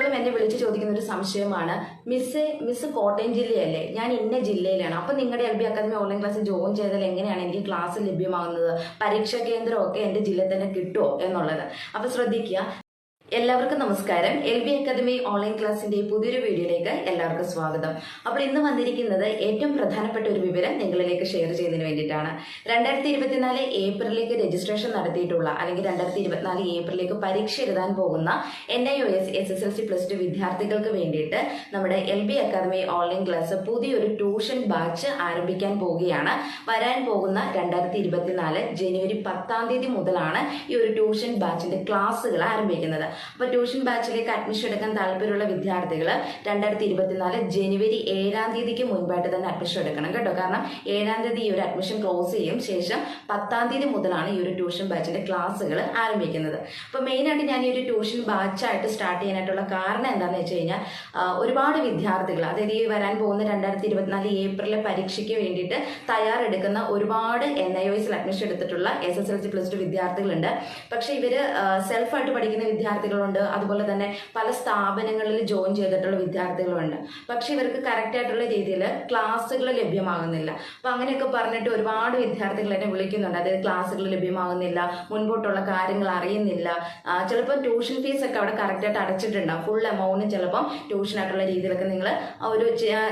രക്ഷിതാക്കളും എന്നെ വിളിച്ച് ചോദിക്കുന്ന ഒരു സംശയമാണ്. മിസ് മിസ് കോട്ടയം ജില്ലയല്ലേ? ഞാൻ ഇന്ന ജില്ലയിലാണ്. അപ്പോൾ നിങ്ങളുടെ L B academy online class join ചെയ്താൽ എങ്ങനെയാണ് എനിക്ക് ക്ലാസ് ലഭ്യമാകുന്നത്? പരീക്ഷാ കേന്ദ്രമൊക്കെ എന്റെ ജില്ലയിൽ തന്നെ കിട്ടുമോ എന്നുള്ളത്. അപ്പോൾ ശ്രദ്ധിക്കുക. എല്ലാവർക്കും നമസ്കാരം. എൽ ബി അക്കാദമി ഓൺലൈൻ ക്ലാസിന്റെ പുതിയൊരു വീഡിയോയിലേക്ക് എല്ലാവർക്കും സ്വാഗതം. അപ്പോൾ ഇന്ന് വന്നിരിക്കുന്നത് ഏറ്റവും പ്രധാനപ്പെട്ട ഒരു വിവരം നിങ്ങളിലേക്ക് ഷെയർ ചെയ്യുന്നതിന് വേണ്ടിയിട്ടാണ്. രണ്ടായിരത്തി ഇരുപത്തിനാല് ഏപ്രിലേക്ക് രജിസ്ട്രേഷൻ നടത്തിയിട്ടുള്ള അല്ലെങ്കിൽ രണ്ടായിരത്തി ഇരുപത്തിനാല് ഏപ്രിലേക്ക് പരീക്ഷ എഴുതാൻ പോകുന്ന N I O S S S L C plus two വിദ്യാർത്ഥികൾക്ക് വേണ്ടിയിട്ട് നമ്മുടെ L B academy online class പുതിയൊരു ട്യൂഷൻ ബാച്ച് ആരംഭിക്കാൻ പോവുകയാണ്. വരാൻ പോകുന്ന രണ്ടായിരത്തി ഇരുപത്തിനാല് ജനുവരി പത്താം തീയതി മുതലാണ് ഈ ഒരു ട്യൂഷൻ ബാച്ചിന്റെ ക്ലാസ്സുകൾ ആരംഭിക്കുന്നത്. അപ്പോൾ ട്യൂഷൻ ബാച്ചിലേക്ക് അഡ്മിഷൻ എടുക്കാൻ താല്പര്യമുള്ള വിദ്യാർത്ഥികൾ രണ്ടായിരത്തി ഇരുപത്തിനാല് ജനുവരി ഏഴാം തീയതിക്ക് മുൻപായിട്ട് തന്നെ അഡ്മിഷൻ എടുക്കണം കേട്ടോ. കാരണം ഏഴാം തീയതി ഈ ഒരു അഡ്മിഷൻ ക്ലോസ് ചെയ്യും. ശേഷം പത്താം തീയതി മുതലാണ് ഈ ഒരു ട്യൂഷൻ ബാച്ചിന്റെ ക്ലാസ്സുകൾ ആരംഭിക്കുന്നത്. അപ്പോൾ മെയിനായിട്ട് ഞാൻ ഈ ഒരു ട്യൂഷൻ ബാച്ചായിട്ട് സ്റ്റാർട്ട് ചെയ്യാനായിട്ടുള്ള കാരണം എന്താണെന്ന് വെച്ച് കഴിഞ്ഞാൽ ഒരുപാട് വിദ്യാർത്ഥികൾ അതായത് ഈ വരാൻ പോകുന്ന രണ്ടായിരത്തി ഇരുപത്തിനാല് ഏപ്രിലെ പരീക്ഷയ്ക്ക് വേണ്ടിയിട്ട് തയ്യാറെടുക്കുന്ന ഒരുപാട് എൻ ഐ ഒസിൽ അഡ്മിഷൻ എടുത്തിട്ടുള്ള S S L C plus two വിദ്യാർത്ഥികളുണ്ട്. പക്ഷേ ഇവർ സെൽഫായിട്ട് പഠിക്കുന്ന വിദ്യാർത്ഥികളുണ്ട് അതുപോലെ തന്നെ പല സ്ഥാപനങ്ങളിൽ ജോയിൻ ചെയ്തിട്ടുള്ള വിദ്യാർത്ഥികളുണ്ട്. പക്ഷേ ഇവർക്ക് കറക്റ്റ് ആയിട്ടുള്ള രീതിയിൽ ക്ലാസ്സുകൾ ലഭ്യമാകുന്നില്ല. അപ്പോൾ അങ്ങനെയൊക്കെ പറഞ്ഞിട്ട് ഒരുപാട് വിദ്യാർത്ഥികൾ എന്നെ വിളിക്കുന്നുണ്ട്. അതായത് ക്ലാസ്സുകൾ ലഭ്യമാകുന്നില്ല മുൻപോട്ടുള്ള കാര്യങ്ങൾ അറിയുന്നില്ല. ചിലപ്പോൾ ട്യൂഷൻ ഫീസ് ഒക്കെ അവിടെ കറക്റ്റായിട്ട് അടച്ചിട്ടുണ്ടാവും. ഫുൾ എമൗണ്ട് ചിലപ്പം ട്യൂഷനായിട്ടുള്ള രീതിയിലൊക്കെ നിങ്ങൾ ഒരു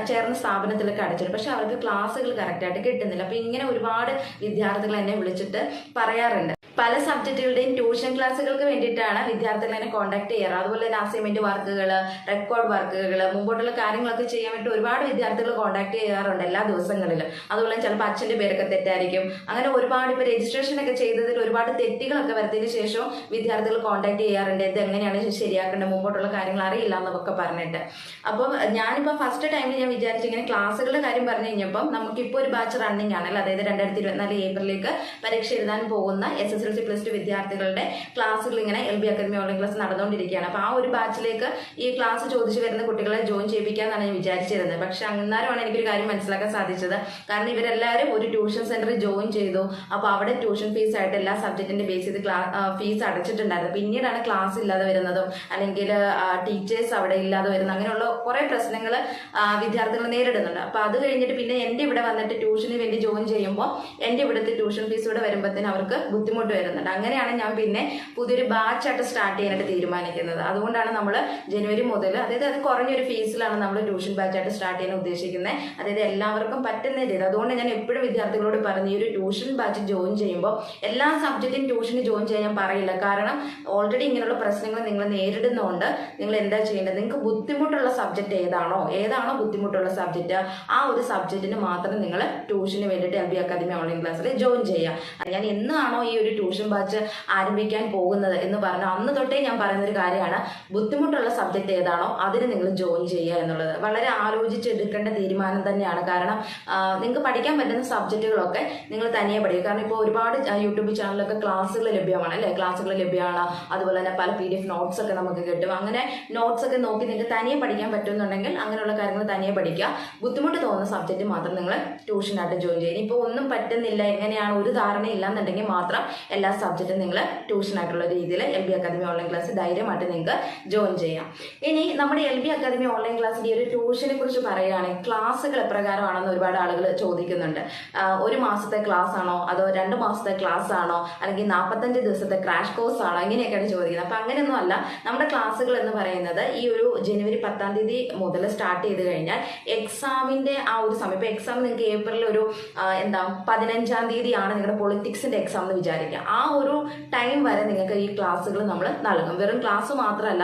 ചേർന്ന സ്ഥാപനത്തിലൊക്കെ അടച്ചിട്ടുണ്ട് പക്ഷെ അവർക്ക് ക്ലാസ്സുകൾ കറക്റ്റായിട്ട് കിട്ടുന്നില്ല. അപ്പോൾ ഇങ്ങനെ ഒരുപാട് വിദ്യാർത്ഥികൾ എന്നെ വിളിച്ചിട്ട് പറയാറുണ്ട്. പല സബ്ജക്റ്റുകളുടെയും ട്യൂഷൻ ക്ലാസ്സുകൾക്ക് വേണ്ടിയിട്ടാണ് വിദ്യാർത്ഥികൾ എന്നെ കോൺടാക്ട് ചെയ്യാറ്. അതുപോലെ തന്നെ അസൈൻമെന്റ് വർക്കുകൾ റെക്കോർഡ് വർക്കുകൾ മുമ്പോട്ടുള്ള കാര്യങ്ങളൊക്കെ ചെയ്യാൻ വേണ്ടി ഒരുപാട് വിദ്യാർത്ഥികൾ കോൺടാക്ട് ചെയ്യാറുണ്ട് എല്ലാ ദിവസങ്ങളിലും. അതുപോലെ ചിലപ്പോൾ അച്ഛന്റെ പേരൊക്കെ തെറ്റായിരിക്കും. അങ്ങനെ ഒരുപാട് ഇപ്പോൾ രജിസ്ട്രേഷൻ ഒക്കെ ചെയ്തതിൽ ഒരുപാട് തെറ്റുകളൊക്കെ വരുത്തിയതിന് ശേഷം വിദ്യാർത്ഥികൾ കോൺടാക്ട് ചെയ്യാറുണ്ട്. ഇത് എങ്ങനെയാണ് ശരിയാക്കേണ്ടത് മുമ്പോട്ടുള്ള കാര്യങ്ങൾ അറിയില്ല എന്നൊക്കെ പറഞ്ഞിട്ട്. അപ്പം ഞാനിപ്പോൾ ഫസ്റ്റ് ടൈമിൽ ഞാൻ വിചാരിച്ചു ഇങ്ങനെ ക്ലാസ്സുകളുടെ കാര്യം പറഞ്ഞു കഴിഞ്ഞപ്പം നമുക്കിപ്പോൾ ഒരു ബാച്ച് റണ്ണിങ് ആണല്ലോ അതായത് രണ്ടായിരത്തി ഇരുപത്തിനാല് ഏപ്രിലേക്ക് പരീക്ഷ എഴുതാൻ പോകുന്ന S S L C plus two വിദ്യാർത്ഥികളുടെ ക്ലാസ്സുകൾ ഇങ്ങനെ L B academy online class നടന്നുകൊണ്ടിരിക്കുകയാണ്. അപ്പോൾ ആ ഒരു ബാച്ചിലേക്ക് ഈ ക്ലാസ് ചോദിച്ചു വരുന്ന കുട്ടികളെ ജോയിൻ ചെയ്യിപ്പിക്കാമെന്നാണ് ഞാൻ വിചാരിച്ചിരുന്നത്. പക്ഷെ അന്നേരമാണ് എനിക്കൊരു കാര്യം മനസ്സിലാക്കാൻ സാധിച്ചത്. കാരണം ഇവരെല്ലാവരും ഒരു ട്യൂഷൻ സെന്ററിൽ ജോയിൻ ചെയ്തു. അപ്പോൾ അവിടെ ട്യൂഷൻ ഫീസ് ആയിട്ട് എല്ലാ സബ്ജക്റ്റിന്റെ ബേസ് ചെയ്ത് ക്ലാ ഫീസ് അടച്ചിട്ടുണ്ടായിരുന്നു. പിന്നീടാണ് ക്ലാസ് ഇല്ലാതെ വരുന്നതും അല്ലെങ്കിൽ ടീച്ചേഴ്സ് അവിടെ ഇല്ലാതെ വരുന്നത് അങ്ങനെയുള്ള കുറേ പ്രശ്നങ്ങൾ വിദ്യാർത്ഥികൾ നേരിടുന്നുണ്ട്. അപ്പോൾ അത് കഴിഞ്ഞിട്ട് പിന്നെ എന്റെ ഇവിടെ വന്നിട്ട് ട്യൂഷന് വേണ്ടി ജോയിൻ ചെയ്യുമ്പോൾ എന്റെ ഇവിടുത്തെ ട്യൂഷൻ ഫീസ് ഇവിടെ വരുമ്പോഴത്തേന് അവർക്ക് ബുദ്ധിമുട്ട് വരുന്നുണ്ട്. അങ്ങനെയാണ് ഞാൻ പിന്നെ പുതിയൊരു ബാച്ചായിട്ട് സ്റ്റാർട്ട് ചെയ്യാനായിട്ട് തീരുമാനിക്കുന്നത്. അതുകൊണ്ടാണ് നമ്മൾ ജനുവരി മുതൽ അതായത് അത് കുറഞ്ഞൊരു ഫീസിലാണ് നമ്മൾ ട്യൂഷൻ ബാച്ചായിട്ട് സ്റ്റാർട്ട് ചെയ്യാൻ ഉദ്ദേശിക്കുന്നത് അതായത് എല്ലാവർക്കും പറ്റുന്ന രീതി അതുകൊണ്ട് ഞാൻ എപ്പോഴും വിദ്യാർത്ഥികളോട് പറഞ്ഞു ഈ ഒരു ട്യൂഷൻ ബാച്ച് ജോയിൻ ചെയ്യുമ്പോൾ എല്ലാ സബ്ജക്റ്റും ട്യൂഷന് ജോയിൻ ചെയ്യാൻ ഞാൻ പറയില്ല. കാരണം ഓൾറെഡി ഇങ്ങനെയുള്ള പ്രശ്നങ്ങൾ നിങ്ങൾ നേരിടുന്നതുകൊണ്ട് നിങ്ങൾ എന്താ ചെയ്യേണ്ടത്? നിങ്ങൾക്ക് ബുദ്ധിമുട്ടുള്ള സബ്ജക്റ്റ് ഏതാണോ ഏതാണോ ബുദ്ധിമുട്ടുള്ള സബ്ജക്റ്റ് ആ ഒരു സബ്ജക്റ്റിന് മാത്രം നിങ്ങൾ ട്യൂഷന് വേണ്ടിയിട്ട് എൽ ബി അക്കാദമി ഓൺലൈൻ ക്ലാസ്സിൽ ജോയിൻ ചെയ്യുക. ഞാൻ എന്നാണോ ഈ ഒരു ട്യൂഷൻ ബാച്ച് ആരംഭിക്കാൻ പോകുന്നത് എന്ന് പറഞ്ഞാൽ അന്ന് തൊട്ടേ ഞാൻ പറയുന്നൊരു കാര്യമാണ്. ബുദ്ധിമുട്ടുള്ള സബ്ജക്റ്റ് ഏതാണോ അതിന് നിങ്ങൾ ജോയിൻ ചെയ്യുക എന്നുള്ളത്. വളരെ ആലോചിച്ചെടുക്കേണ്ട തീരുമാനം തന്നെയാണ്. കാരണം നിങ്ങൾക്ക് പഠിക്കാൻ പറ്റുന്ന സബ്ജക്റ്റുകളൊക്കെ നിങ്ങൾ തനിയെ പഠിക്കുക കാരണം ഇപ്പോൾ ഒരുപാട് യൂട്യൂബ് ചാനലൊക്കെ ക്ലാസ്സുകൾ ലഭ്യമാണ് അല്ലേ? ക്ലാസ്സുകൾ ലഭ്യമാണ്. അതുപോലെ തന്നെ പല പി ഡി എഫ് നോട്ട്സ് ഒക്കെ നമുക്ക് കിട്ടും. അങ്ങനെ നോട്ട്സ് ഒക്കെ നോക്കി നിങ്ങൾക്ക് തനിയെ പഠിക്കാൻ പറ്റുന്നുണ്ടെങ്കിൽ അങ്ങനെയുള്ള കാര്യങ്ങൾ തനിയെ പഠിക്കുക. ബുദ്ധിമുട്ട് തോന്നുന്ന സബ്ജക്റ്റ് മാത്രം നിങ്ങൾ ട്യൂഷനായിട്ട് ജോയിൻ ചെയ്യുക. ഇപ്പോൾ ഒന്നും പറ്റുന്നില്ല എങ്ങനെയാണ്? ഒരു ധാരണ ഇല്ലാന്നുണ്ടെങ്കിൽ മാത്രം എല്ലാ സബ്ജക്റ്റും നിങ്ങൾ ട്യൂഷനായിട്ടുള്ള രീതിയിൽ L B academy online class ധൈര്യമായിട്ട് നിങ്ങൾക്ക് ജോയിൻ ചെയ്യാം. ഇനി നമ്മുടെ എൽ ബി അക്കാദമി ഓൺലൈൻ ക്ലാസ്സിന്റെ ഒരു ട്യൂഷനെ കുറിച്ച് പറയുകയാണെങ്കിൽ ക്ലാസ്സുകൾ എപ്രകാരമാണെന്ന് ഒരുപാട് ആളുകൾ ചോദിക്കുന്നുണ്ട്. ഒരു മാസത്തെ ക്ലാസ് ആണോ? അതോ രണ്ട് മാസത്തെ ക്ലാസ് ആണോ? അല്ലെങ്കിൽ നാൽപ്പത്തഞ്ച് ദിവസത്തെ ക്രാഷ് കോഴ്സ് ആണോ? ഇങ്ങനെയൊക്കെയാണ് ചോദിക്കുന്നത്. അപ്പം അങ്ങനെയൊന്നും അല്ല. നമ്മുടെ ക്ലാസ്സുകൾ എന്ന് പറയുന്നത് ഈ ഒരു ജനുവരി പത്താം തീയതി മുതൽ സ്റ്റാർട്ട് ചെയ്ത് കഴിഞ്ഞാൽ എക്സാമിന്റെ ആ ഒരു സമയം. ഇപ്പോൾ എക്സാം നിങ്ങൾക്ക് ഏപ്രിൽ ഒരു എന്താ പതിനഞ്ചാം തീയതിയാണ് നിങ്ങളുടെ പൊളിറ്റിക്സിന്റെ എക്സാം എന്ന് ആ ഒരു ടൈം വരെ നിങ്ങൾക്ക് ഈ ക്ലാസ്സുകൾ നമ്മൾ നൽകും. വെറും ക്ലാസ് മാത്രമല്ല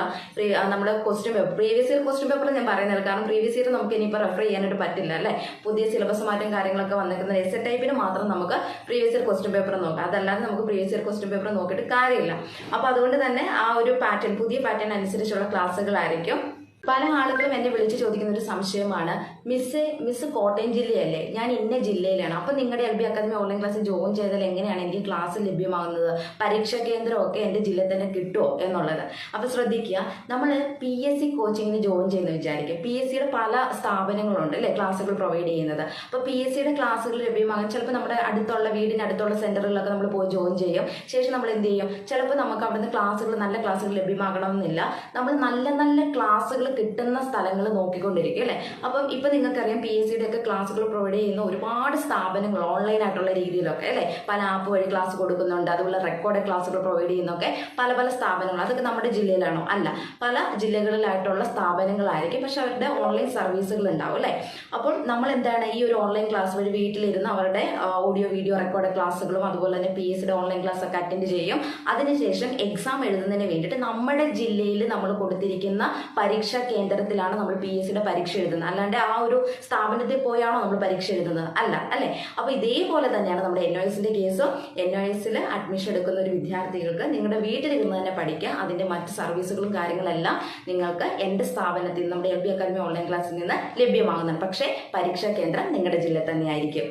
നമ്മുടെ question paper previous year question paper ഞാൻ പറയുന്നില്ല കാരണം പ്രീവിയസ് ഇയർ നമുക്ക് ഇനിയിപ്പോൾ റെഫർ ചെയ്യാനായിട്ട് പറ്റില്ല അല്ലേ? പുതിയ സിലബസ് മാറ്റം കാര്യങ്ങളൊക്കെ വന്നിരിക്കുന്ന എസ് എ ടൈപ്പിന് മാത്രം നമുക്ക് പ്രീവിയസ് ഇയർ ക്വസ്റ്റ്യൻ പേപ്പർ നോക്കാം. അതല്ലാതെ നമുക്ക് പ്രീവിയസ് ഇയർ ക്വസ്റ്റ്യൻ പേപ്പർ നോക്കിയിട്ട് കാര്യമില്ല. അപ്പോൾ അതുകൊണ്ട് തന്നെ ആ ഒരു പാറ്റേൺ പുതിയ പാറ്റേൺ അനുസരിച്ചുള്ള ക്ലാസ്സുകളായിരിക്കും പല ആളുകളും എന്നെ വിളിച്ച് ചോദിക്കുന്ന ഒരു സംശയമാണ്. മിസ് മിസ് കോട്ടയം ജില്ലയല്ലേ? ഞാൻ ഇന്ന ജില്ലയിലാണ്. അപ്പൊ നിങ്ങളുടെ എൽ ബി അക്കാദമി ഓൺലൈൻ ക്ലാസ്സിൽ ജോയിൻ ചെയ്താൽ എങ്ങനെയാണ് എനിക്ക് ക്ലാസ് ലഭ്യമാകുന്നത്? പരീക്ഷാ കേന്ദ്രമൊക്കെ എന്റെ ജില്ലയിൽ തന്നെ കിട്ടുമോ എന്നുള്ളത്. അപ്പൊ ശ്രദ്ധിക്കുക നമ്മൾ പി എസ് സി കോച്ചിങ്ങിന് ജോയിൻ ചെയ്യുന്ന വിചാരിക്കുക. പി എസ് സിയുടെ പല സ്ഥാപനങ്ങളുണ്ട് അല്ലെ ക്ലാസ്സുകൾ പ്രൊവൈഡ് ചെയ്യുന്നത്. അപ്പൊ പി എസ് സിയുടെ ക്ലാസ്സുകൾ ലഭ്യമാകാൻ ചിലപ്പോൾ നമ്മുടെ അടുത്തുള്ള വീടിന് അടുത്തുള്ള സെന്ററുകളിലൊക്കെ നമ്മൾ പോയി ജോയിൻ ചെയ്യും. ശേഷം നമ്മൾ എന്ത് ചെയ്യും? ചിലപ്പോൾ നമുക്ക് അവിടുന്ന് ക്ലാസ്സുകൾ നല്ല ക്ലാസ്സുകൾ ലഭ്യമാകണമെന്നില്ല. നമ്മൾ നല്ല നല്ല ക്ലാസ്സുകൾ കിട്ടുന്ന സ്ഥലങ്ങൾ നോക്കിക്കൊണ്ടിരിക്കും അല്ലേ? അപ്പം ഇപ്പം നിങ്ങൾക്കറിയാം പി എസ് സിയുടെ ഒക്കെ ക്ലാസ്സുകൾ പ്രൊവൈഡ് ചെയ്യുന്ന ഒരുപാട് സ്ഥാപനങ്ങൾ ഓൺലൈൻ ആയിട്ടുള്ള രീതിയിലൊക്കെ അല്ലേ? പല ആപ്പ് വഴി ക്ലാസ് കൊടുക്കുന്നുണ്ട് അതുപോലെ റെക്കോർഡ് ക്ലാസ്സുകൾ പ്രൊവൈഡ് ചെയ്യുന്നൊക്കെ പല പല സ്ഥാപനങ്ങൾ അതൊക്കെ നമ്മുടെ ജില്ലയിലാണോ? അല്ല പല ജില്ലകളിലായിട്ടുള്ള സ്ഥാപനങ്ങളായിരിക്കും പക്ഷെ അവരുടെ ഓൺലൈൻ സർവീസുകൾ ഉണ്ടാവും അല്ലേ? അപ്പോൾ നമ്മൾ എന്താണ് ഈ ഒരു ഓൺലൈൻ ക്ലാസ് വഴി വീട്ടിലിരുന്ന് അവരുടെ ഓഡിയോ വീഡിയോ റെക്കോർഡ് ക്ലാസ്സുകളും അതുപോലെ തന്നെ പി എസ് സിയുടെ ഓൺലൈൻ ക്ലാസ് ഒക്കെ അറ്റൻഡ് ചെയ്യും. അതിനുശേഷം എക്സാം എഴുതുന്നതിന് വേണ്ടിയിട്ട് നമ്മുടെ ജില്ലയിൽ നമ്മൾ കൊടുത്തിരിക്കുന്ന പരീക്ഷാ കേന്ദ്രത്തിലാണ് നമ്മൾ പി എസ് സിയുടെ പരീക്ഷ എഴുതുന്നത്. അല്ലാണ്ട് ആ ഒരു സ്ഥാപനത്തിൽ പോയാണോ നമ്മൾ പരീക്ഷ എഴുതുന്നത്? അല്ല അല്ലേ? അപ്പോൾ ഇതേപോലെ തന്നെയാണ് നമ്മുടെ എൻ ഒ എസിന്റെ കേസും. എൻ ഒ എസിൽ അഡ്മിഷൻ എടുക്കുന്ന ഒരു വിദ്യാർത്ഥികൾക്ക് നിങ്ങളുടെ വീട്ടിലിരുന്ന് തന്നെ പഠിക്കുക. അതിന്റെ മറ്റ് സർവീസുകളും കാര്യങ്ങളെല്ലാം നിങ്ങൾക്ക് എന്റെ സ്ഥാപനത്തിൽ നമ്മുടെ എൽ ബി അക്കാദമി ഓൺലൈൻ ക്ലാസ്സിൽ നിന്ന് ലഭ്യമാകുന്നുണ്ട്. പക്ഷേ പരീക്ഷാ കേന്ദ്രം നിങ്ങളുടെ ജില്ല തന്നെയായിരിക്കും.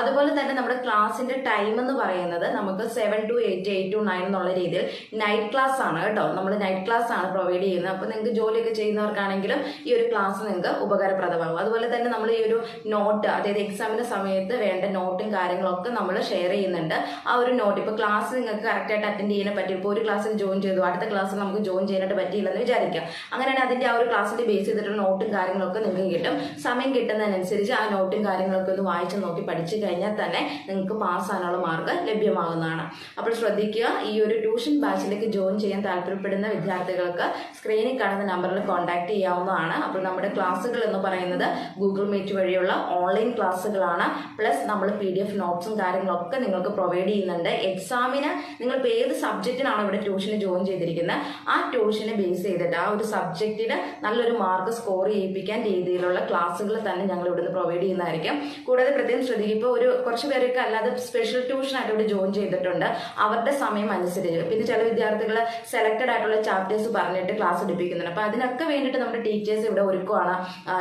അതുപോലെ തന്നെ നമ്മുടെ ക്ലാസ്സിന്റെ ടൈം എന്ന് പറയുന്നത് നമുക്ക് seven to eight eight to nine എന്നുള്ള രീതിയിൽ നൈറ്റ് ക്ലാസ് ആണ് കേട്ടോ. നമ്മൾ നൈറ്റ് ക്ലാസ് ആണ് പ്രൊവൈഡ് ചെയ്യുന്നത്. അപ്പോൾ നിങ്ങൾക്ക് ജോലിയൊക്കെ ചെയ്യുന്നവർക്കാണെങ്കിലും ഈ ഒരു ക്ലാസ് നിങ്ങൾക്ക് ഉപകാരപ്രദമാകും. അതുപോലെ തന്നെ നമ്മൾ ഈ ഒരു നോട്ട് അതായത് എക്സാമിന്റെ സമയത്ത് വേണ്ട നോട്ടും കാര്യങ്ങളൊക്കെ നമ്മൾ ഷെയർ ചെയ്യുന്നുണ്ട്. ആ ഒരു നോട്ട് ഇപ്പോൾ ക്ലാസ് നിങ്ങൾക്ക് കറക്റ്റായിട്ട് അറ്റൻഡ് ചെയ്യാൻ പറ്റും. ഇപ്പോൾ ഒരു ക്ലാസ്സിൽ ജോയിൻ ചെയ്തു. അടുത്ത ക്ലാസ്സിൽ നമുക്ക് ജോയിൻ ചെയ്യാനായിട്ട് പറ്റിയില്ലെന്ന് വിചാരിക്കാം. അങ്ങനെയാണെങ്കിൽ അതിന്റെ ആ ഒരു ക്ലാസ്സിന്റെ ബേസ് ചെയ്തിട്ടുള്ള നോട്ടും കാര്യങ്ങളൊക്കെ നിങ്ങൾക്ക് കിട്ടും. സമയം കിട്ടുന്നതിനനുസരിച്ച് ആ നോട്ടും കാര്യങ്ങളൊക്കെ ഒന്ന് വായിച്ച് നോക്കി പഠിച്ചു കഴിഞ്ഞാൽ തന്നെ നിങ്ങൾക്ക് പാസ്സാനുള്ള മാർക്ക് ലഭ്യമാകുന്നതാണ്. അപ്പോൾ ശ്രദ്ധിക്കുക ഈ ഒരു ട്യൂഷൻ ബാച്ചിലേക്ക് ജോയിൻ ചെയ്യാൻ താല്പര്യപ്പെടുന്ന വിദ്യാർത്ഥികൾക്ക് സ്ക്രീനിൽ കാണുന്ന നമ്പറിൽ കോൺടാക്ട് ചെയ്യാവുന്നതാണ്. അപ്പോൾ നമ്മുടെ ക്ലാസ്സുകൾ എന്ന് പറയുന്നത് ഗൂഗിൾ മീറ്റ് വഴിയുള്ള ഓൺലൈൻ ക്ലാസ്സുകളാണ് പ്ലസ് നമ്മൾ പി ഡി എഫ് നോട്ട്സും കാര്യങ്ങളൊക്കെ നിങ്ങൾക്ക് പ്രൊവൈഡ് ചെയ്യുന്നുണ്ട്. എക്സാമിന് നിങ്ങൾ ഇപ്പോൾ ഏത് സബ്ജക്റ്റിനാണ് ഇവിടെ ട്യൂഷന് ജോയിൻ ചെയ്തിരിക്കുന്നത്? ആ ട്യൂഷനെ ബേസ് ചെയ്തിട്ട് ആ ഒരു സബ്ജക്റ്റിന് നല്ലൊരു മാർക്ക് സ്കോർ ചെയ്യിപ്പിക്കാൻ രീതിയിലുള്ള ക്ലാസ്സുകൾ തന്നെ ഞങ്ങൾ ഇവിടുന്ന് പ്രൊവൈഡ് ചെയ്യുന്നതായിരിക്കും. കൂടാതെ പ്രത്യേകം ശ്രദ്ധിക്കും. ഇപ്പോൾ ഒരു കുറച്ച് പേരൊക്കെ അല്ലാതെ സ്പെഷ്യൽ ട്യൂഷൻ ആയിട്ട് ഇവിടെ ജോയിൻ ചെയ്തിട്ടുണ്ട്. അവരുടെ സമയം അനുസരിച്ച്. പിന്നെ ചില വിദ്യാർത്ഥികൾ സെലക്ടഡ് ആയിട്ടുള്ള ചാപ്റ്റേഴ്സ് പറഞ്ഞിട്ട് ക്ലാസ് എടുപ്പിക്കുന്നുണ്ട്. അപ്പോൾ അതിനൊക്കെ വേണ്ടിയിട്ട് നമ്മുടെ ടീച്ചേഴ്സ് ഇവിടെ ഒരുക്കുവാണ്.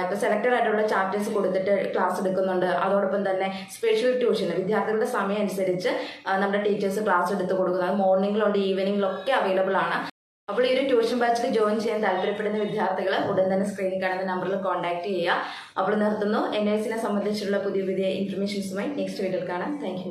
ഇപ്പോൾ സെലക്ടഡ് ആയിട്ടുള്ള ചാപ്റ്റേഴ്സ് കൊടുത്തിട്ട് ക്ലാസ് എടുക്കുന്നുണ്ട്. അതോടൊപ്പം തന്നെ സ്പെഷ്യൽ ട്യൂഷൻ വിദ്യാർത്ഥികളുടെ സമയം അനുസരിച്ച് നമ്മുടെ ടീച്ചേഴ്സ് ക്ലാസ് എടുത്ത് കൊടുക്കുന്നത്. മോർണിംഗിലുണ്ട് ഈവനിങ്ങിലൊക്കെ അവൈലബിൾ ആണ്. അപ്പോൾ ഈ ഒരു ട്യൂഷൻ ബാച്ചിൽ ജോയിൻ ചെയ്യാൻ താല്പര്യപ്പെടുന്ന വിദ്യാർത്ഥികൾ ഉടൻ തന്നെ സ്ക്രീനിൽ കാണുന്ന നമ്പറിൽ കോൺടാക്ട് ചെയ്യുക. അപ്പോൾ നിർത്തുന്നു. എൻ ഐ സിനെ സംബന്ധിച്ചുള്ള പുതിയ പുതിയ ഇൻഫർമേഷൻസുമായി നെക്സ്റ്റ് വീഡിയോയിൽ കാണാം. താങ്ക്